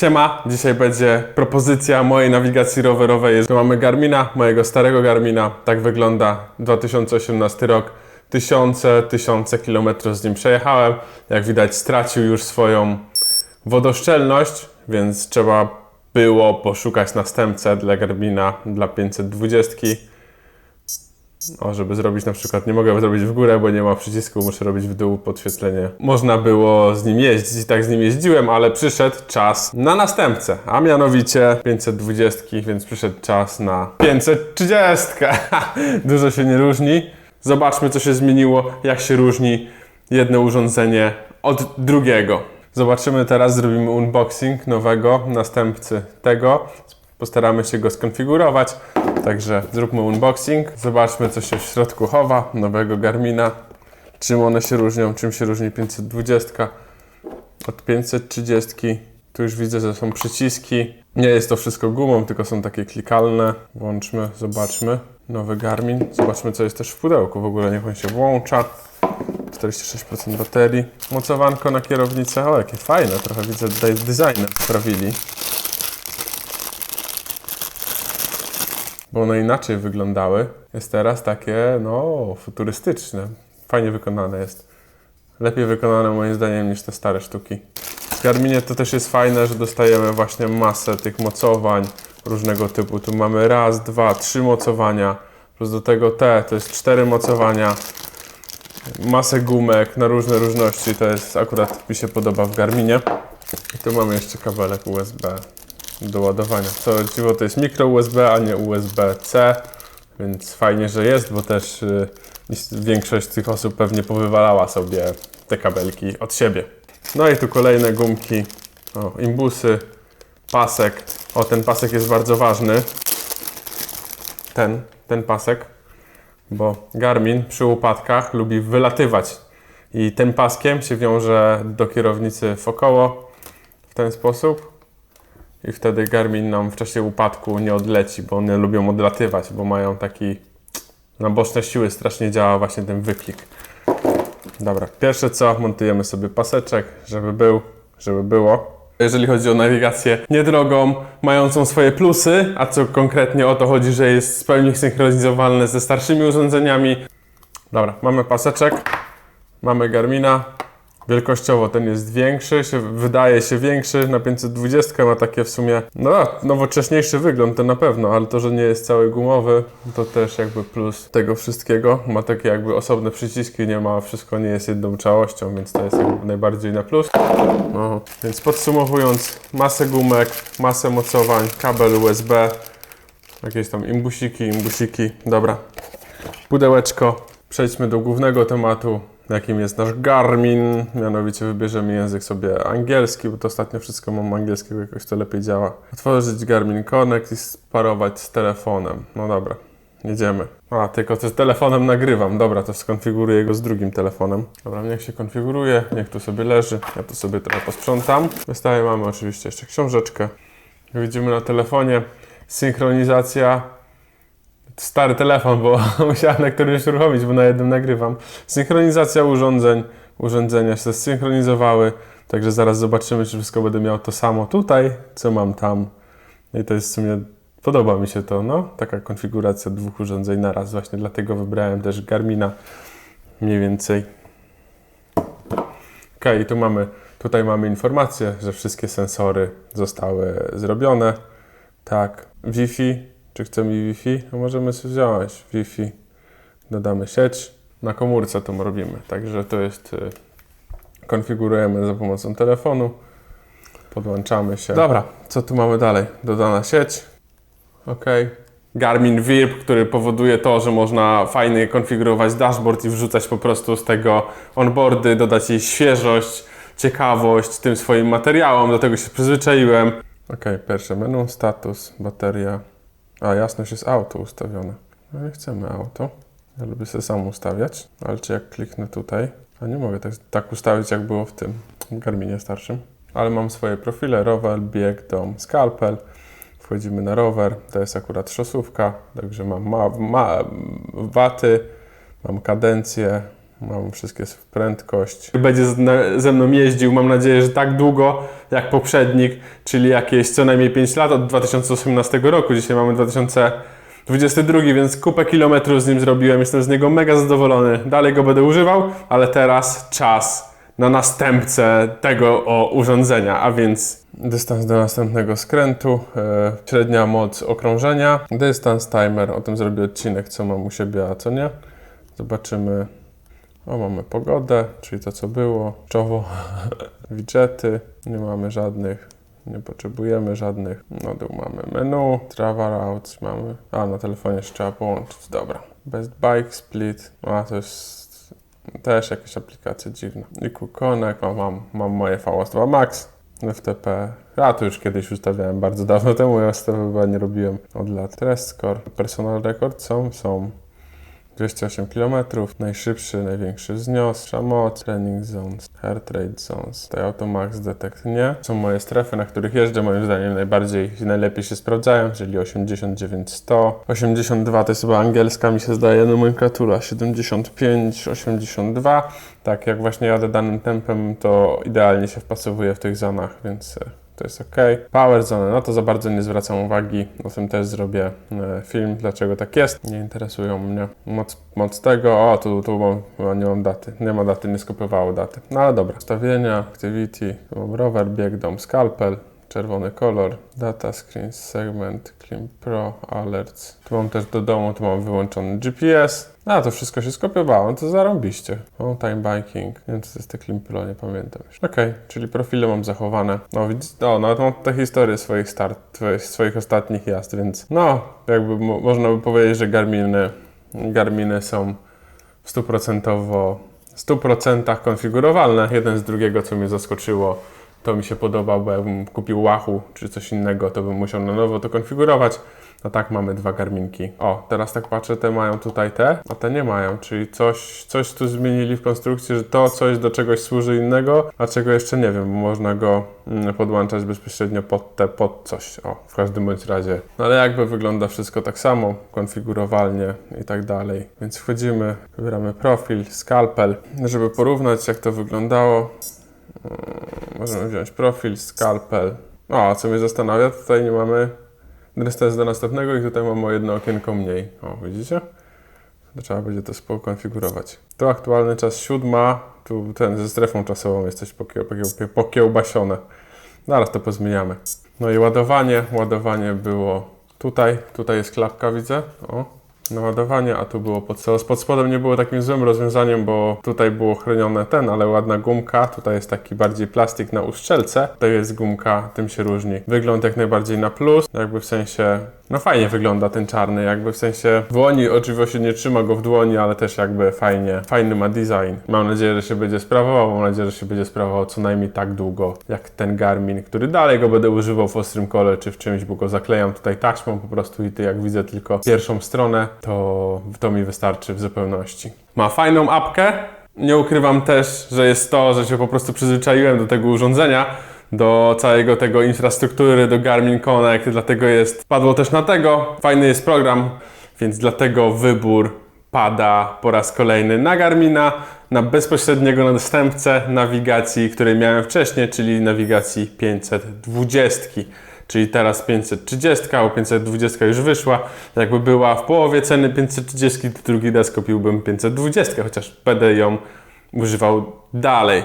Siema, dzisiaj będzie propozycja mojej nawigacji rowerowej. Tu mamy Garmina, mojego starego Garmina. Tak wygląda 2018 rok. Tysiące, tysiące kilometrów z nim przejechałem. Jak widać stracił już swoją wodoszczelność, więc trzeba było poszukać następcę dla Garmina, dla 520. O, żeby zrobić na przykład, nie mogę zrobić w górę, bo nie ma przycisku, muszę robić w dół podświetlenie. Można było z nim jeździć i tak z nim jeździłem, ale przyszedł czas na następcę, a mianowicie 520, więc przyszedł czas na 530. Dużo się nie różni. Zobaczmy, co się zmieniło, jak się różni jedno urządzenie od drugiego. Zobaczymy teraz, zrobimy unboxing nowego następcy tego. Postaramy się go skonfigurować. Także zróbmy unboxing. Zobaczmy, co się w środku chowa nowego Garmina. Czym one się różnią, czym się różni 520 od 530. Tu już widzę, że są przyciski. Nie jest to wszystko gumą, tylko są takie klikalne. Włączmy, zobaczmy. Nowy Garmin. Zobaczmy, co jest też w pudełku. W ogóle niech on się włącza. 46% baterii. Mocowanko na kierownicę. O, jakie fajne. Trochę widzę, tutaj designem sprawili. Bo one inaczej wyglądały. Jest teraz takie, no, futurystyczne. Fajnie wykonane jest. Lepiej wykonane moim zdaniem niż te stare sztuki. W Garminie to też jest fajne, że dostajemy właśnie masę tych mocowań różnego typu. Tu mamy raz, dwa, trzy mocowania. Plus do tego te, to jest cztery mocowania. Masę gumek na różne różności. To jest akurat mi się podoba w Garminie. I tu mamy jeszcze kabelek USB do ładowania. Co dziwo, to jest mikro USB, a nie USB-C, więc fajnie, że jest, bo też y, większość tych osób pewnie powywalała sobie te kabelki od siebie. No i tu kolejne gumki, o, imbusy, pasek. O, ten pasek jest bardzo ważny. Ten, ten pasek, bo Garmin przy upadkach lubi wylatywać i tym paskiem się wiąże do kierownicy wokoło w ten sposób i wtedy Garmin nam w czasie upadku nie odleci, bo one lubią odlatywać, bo mają taki na boczne siły strasznie działa właśnie ten wyklik. Dobra, pierwsze co, montujemy sobie paseczek, żeby był, żeby było. Jeżeli chodzi o nawigację niedrogą, mającą swoje plusy, a co konkretnie o to chodzi, że jest w pełni synchronizowalne ze starszymi urządzeniami. Dobra, mamy paseczek, mamy Garmina, Wielkościowo ten jest większy, się, wydaje się większy, na 520 ma takie w sumie, no nowocześniejszy wygląd to na pewno, ale to, że nie jest cały gumowy, to też jakby plus tego wszystkiego. Ma takie jakby osobne przyciski, nie ma, wszystko nie jest jedną całością, więc to jest jakby najbardziej na plus. No, więc podsumowując, masę gumek, masę mocowań, kabel USB, jakieś tam imbusiki, imbusiki, dobra. Pudełeczko, przejdźmy do głównego tematu, jakim jest nasz Garmin. Mianowicie wybierzemy język sobie angielski, bo to ostatnio wszystko mam angielskiego, jakoś to lepiej działa. Otworzyć Garmin Connect i sparować z telefonem. No dobra, jedziemy. A, tylko z telefonem nagrywam. Dobra, to skonfiguruję go z drugim telefonem. Dobra, niech się konfiguruje, niech tu sobie leży. Ja to sobie trochę posprzątam. Wystaje mamy oczywiście jeszcze książeczkę. Widzimy na telefonie, synchronizacja stary telefon, bo musiałem na którymś uruchomić, bo na jednym nagrywam. Synchronizacja urządzeń, urządzenia się zsynchronizowały, także zaraz zobaczymy, czy wszystko będę miał to samo tutaj, co mam tam. I to jest w sumie, podoba mi się to, no, taka konfiguracja dwóch urządzeń na raz, właśnie dlatego wybrałem też Garmina mniej więcej. Ok, i tu mamy, tutaj mamy informację, że wszystkie sensory zostały zrobione. Tak, Wi-Fi, czy chcemy Wi-Fi? No możemy sobie wziąć Wi-Fi, dodamy sieć. Na komórce to robimy, także to jest, y, konfigurujemy za pomocą telefonu, podłączamy się. Dobra, co tu mamy dalej? Dodana sieć, ok. Garmin VIP, który powoduje to, że można fajnie konfigurować dashboard i wrzucać po prostu z tego onboardy, dodać jej świeżość, ciekawość tym swoim materiałom, do tego się przyzwyczaiłem. Ok, pierwsze menu, status, bateria, a, jasność jest auto ustawione. No nie chcemy auto. Ja lubię sobie sam ustawiać, ale czy jak kliknę tutaj, a nie mogę tak, tak ustawić jak było w tym Garminie starszym. Ale mam swoje profile, rower, bieg, dom, skalpel. Wchodzimy na rower, to jest akurat szosówka, także mam ma, ma, waty, mam kadencję, Mam wszystkie prędkość. Będzie ze mną jeździł, mam nadzieję, że tak długo jak poprzednik, czyli jakieś co najmniej 5 lat od 2018 roku. Dzisiaj mamy 2022, więc kupę kilometrów z nim zrobiłem. Jestem z niego mega zadowolony. Dalej go będę używał, ale teraz czas na następcę tego o urządzenia, a więc dystans do następnego skrętu, e, średnia moc okrążenia, dystans, timer, o tym zrobię odcinek, co mam u siebie, a co nie. Zobaczymy. O, mamy pogodę, czyli to co było, czoło, widgety, nie mamy żadnych, nie potrzebujemy żadnych. Na dół mamy menu, travel routes mamy, a na telefonie jeszcze trzeba połączyć, dobra. Best Bike Split, a to jest też jakieś aplikacje dziwne. IQ Connect, o, mam, mam moje VS2 Max, FTP. A to już kiedyś ustawiałem bardzo dawno temu, ja tego chyba nie robiłem od lat. Test score, personal record są, są. 208 km, najszybszy, największy wznios, moc, training zones, heart rate zones, tutaj automax detect nie. Są moje strefy, na których jeżdżę, moim zdaniem najbardziej i najlepiej się sprawdzają, czyli 89, 100, 82 to jest chyba angielska, mi się zdaje nomenklatura, 75, 82. Tak, jak właśnie jadę danym tempem, to idealnie się wpasowuje w tych zonach, więc e, to jest ok. Power zone, no to za bardzo nie zwracam uwagi. O tym też zrobię e, film, dlaczego tak jest. Nie interesują mnie moc, moc tego. O, tu, tu nie mam daty. Nie ma daty, nie skopiowało daty. No ale dobra. Ustawienia, activity, rower, bieg, dom, scalpel. Czerwony kolor, data screen, segment, Clean Pro, alerts. Tu mam też do domu, tu mam wyłączony GPS. A, to wszystko się skopiowało, no to zarąbiście. O, time banking. Nie wiem, co to jest te Clean Pro, nie pamiętam już. Okej, czyli profile mam zachowane. No, widzisz, no, nawet mam te historie swoich start, swoich, ostatnich jazd, więc no, jakby mo- można by powiedzieć, że Garminy, Garminy są stuprocentowo, w 100% konfigurowalne. Jeden z drugiego, co mnie zaskoczyło, to mi się podoba, bo jakbym kupił Wahoo czy coś innego, to bym musiał na nowo to konfigurować. No tak, mamy dwa garminki. O, teraz tak patrzę, te mają tutaj te, a te nie mają, czyli coś, coś tu zmienili w konstrukcji, że to coś do czegoś służy innego, a czego jeszcze nie wiem, bo można go mm, podłączać bezpośrednio pod te, pod coś. O, w każdym bądź razie. No ale jakby wygląda wszystko tak samo, konfigurowalnie i tak dalej. Więc wchodzimy, wybieramy profil, scalpel, żeby porównać jak to wyglądało. Możemy wziąć profil, scalpel. O, a co mnie zastanawia, tutaj nie mamy dystans do następnego i tutaj mamy jedno okienko mniej. O, widzicie? To trzeba będzie to pokonfigurować. Tu aktualny czas siódma, tu ten ze strefą czasową jest coś pokie, pokie, pokiełbasione. Zaraz to pozmieniamy. No i ładowanie, ładowanie było tutaj, tutaj jest klapka widzę, o. Naładowanie, a tu było pod, pod spodem nie było takim złym rozwiązaniem, bo tutaj było chronione ten, ale ładna gumka. Tutaj jest taki bardziej plastik na uszczelce. Tutaj jest gumka, tym się różni. Wygląd jak najbardziej na plus, jakby w sensie, no fajnie wygląda ten czarny, jakby w sensie dłoni oczywiście nie trzyma go w dłoni, ale też jakby fajnie, fajny ma design. Mam nadzieję, że się będzie sprawował, mam nadzieję, że się będzie sprawował co najmniej tak długo jak ten Garmin, który dalej go będę używał w ostrym kole czy w czymś, bo go zaklejam tutaj taśmą po prostu i ty jak widzę tylko pierwszą stronę, to to mi wystarczy w zupełności. Ma fajną apkę, nie ukrywam też, że jest to, że się po prostu przyzwyczaiłem do tego urządzenia, do całego tego infrastruktury, do Garmin Connect, dlatego jest, padło też na tego, fajny jest program, więc dlatego wybór pada po raz kolejny na Garmina, na bezpośredniego następcę nawigacji, której miałem wcześniej, czyli nawigacji 520. Czyli teraz 530, bo 520 już wyszła. Jakby była w połowie ceny 530, to drugi raz kupiłbym 520, chociaż będę ją używał dalej.